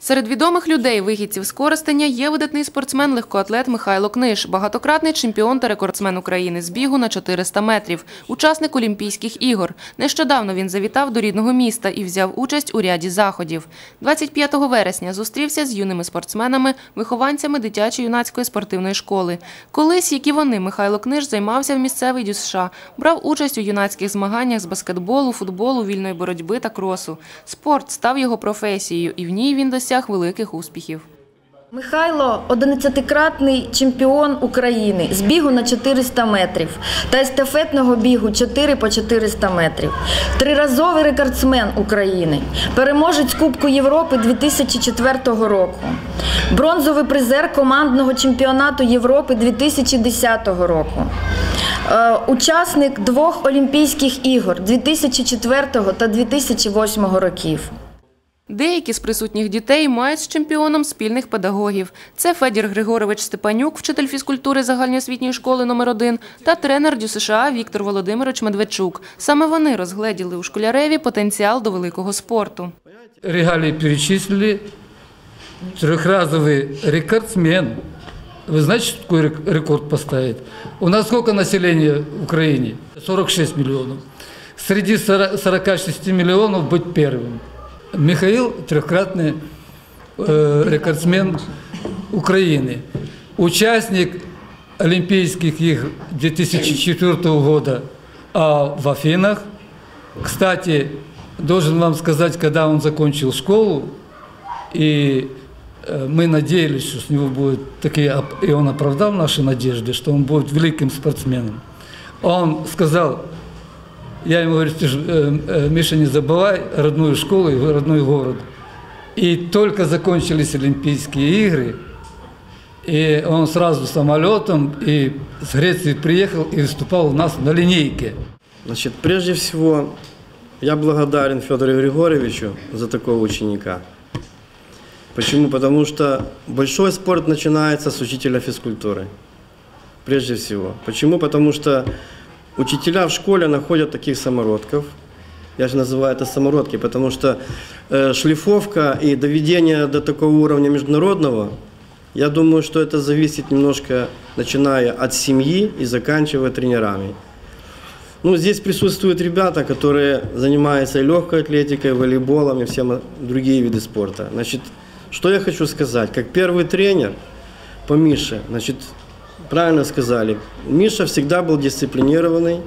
Серед відомих людей, вихідців з Коростеня, є видатний спортсмен-легкоатлет Михайло Книж, багатократний чемпіон та рекордсмен України з бігу на 400 метрів, учасник Олімпійських ігор. Нещодавно він завітав до рідного міста і взяв участь у ряді заходів. 25 вересня зустрівся з юними спортсменами, вихованцями дитячо-юнацької спортивної школи. Колись, як і вони, Михайло Книж займався в місцевий ДЮСШ, брав участь у юнацьких змаганнях з баскетболу, футболу, вільної боротьби та кросу. Спорт став його професією, і в ній він досяг великих успіхів. Михайло 11-кратний чемпіон України з бігу на 400 метрів та естафетного бігу 4 по 400 метрів. Триразовий рекордсмен України, переможець Кубку Європи 2004 року, бронзовий призер командного чемпіонату Європи 2010 року. Е, Учасник двох Олімпійських ігор 2004 та 2008 років. Деякі з присутніх дітей мають з чемпіоном спільних педагогів. Це Федір Григорович Степанюк, вчитель фізкультури загальноосвітньої школи номер 1 та тренер ДЮСШ Віктор Володимирович Медведчук. Саме вони розгледіли у школяреві потенціал до великого спорту. регалии перечислили. Трехразовый рекордсмен. Вы знаете, что такой рек- рекорд поставить? У нас сколько населения в Украине? 46 миллионов. Среди 40 46 миллионов быть первым. Михаил трехкратный э, рекордсмен Украины. Участник Олимпийских игр 2004 года а в Афинах. Кстати, должен вам сказать, когда он закончил школу, и э, мы надеялись, что с него будет такие, и он оправдал наши надежды, что он будет великим спортсменом. Он сказал, я ему говорю, «Ты ж, э, э, Миша, не забывай родную школу и родной город. И только закончились Олимпийские игры, и он сразу самолетом и с Греции приехал и выступал у нас на линейке. Значит, прежде всего, я благодарен Федору Григорьевичу за такого ученика. Почему? Потому что большой спорт начинается с учителя физкультуры. Прежде всего. Почему? Потому что учителя в школе находят таких самородков. Я же называю это самородки, потому что э, шлифовка и доведение до такого уровня международного, я думаю, что это зависит немножко, начиная от семьи и заканчивая тренерами. Ну, здесь присутствуют ребята, которые занимаются и легкой атлетикой, и волейболом, и всем другие виды спорта. Значит, что я хочу сказать? Как первый тренер по Мише, значит, правильно сказали, Миша всегда был дисциплинированный,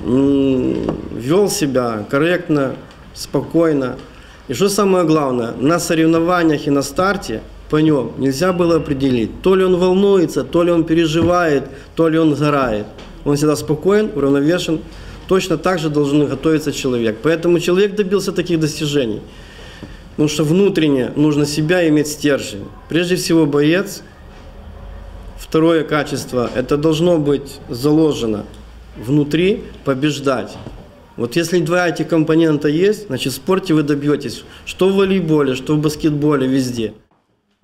вел себя корректно, спокойно. И что самое главное, на соревнованиях и на старте по нем нельзя было определить, то ли он волнуется, то ли он переживает, то ли он сгорает. Он всегда спокоен, уравновешен. Точно так же должен готовиться человек. Поэтому человек добился таких достижений. Потому что внутренне нужно себя иметь стержень. Прежде всего боец. Второе качество – это должно быть заложено внутри побеждать. Вот если два этих компонента есть, значит в спорте вы добьетесь, что в волейболе, что в баскетболе, везде.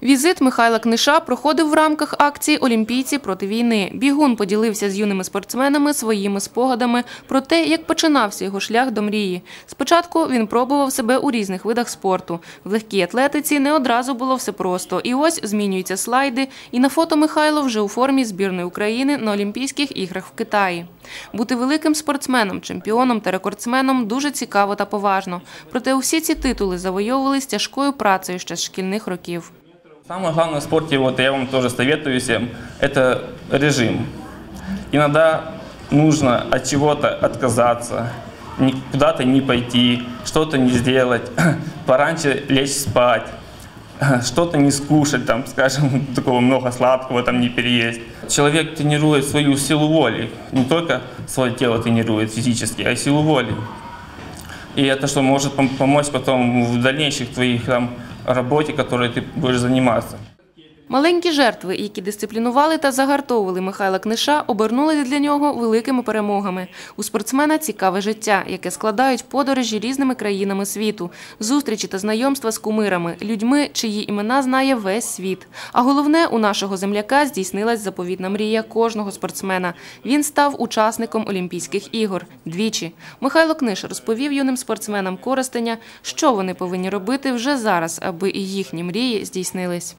Візит Михайла Книша проходив в рамках акції Олімпійці проти війни. Бігун поділився з юними спортсменами своїми спогадами про те, як починався його шлях до мрії. Спочатку він пробував себе у різних видах спорту. В легкій атлетиці не одразу було все просто. І ось змінюються слайди. І на фото Михайло вже у формі збірної України на Олімпійських іграх в Китаї. Бути великим спортсменом, чемпіоном та рекордсменом дуже цікаво та поважно. Проте усі ці титули завойовувались тяжкою працею ще з шкільних років. Самое главное в спорте, вот я вам тоже советую всем, это режим. Иногда нужно от чего-то отказаться, куда-то не пойти, что-то не сделать, пораньше лечь спать, что-то не скушать, там, скажем, такого много сладкого там не переесть. Человек тренирует свою силу воли, не только свое тело тренирует физически, а и силу воли. И это что может помочь потом в дальнейших твоих там работе, которой ты будешь заниматься. Маленькі жертви, які дисциплінували та загартовували Михайла Книша, обернулися для нього великими перемогами. У спортсмена цікаве життя, яке складають подорожі різними країнами світу, зустрічі та знайомства з кумирами, людьми, чиї імена знає весь світ. А головне, у нашого земляка здійснилась заповітна мрія кожного спортсмена. Він став учасником Олімпійських ігор двічі. Михайло Книш розповів юним спортсменам Коростеня, що вони повинні робити вже зараз, аби і їхні мрії здійснились.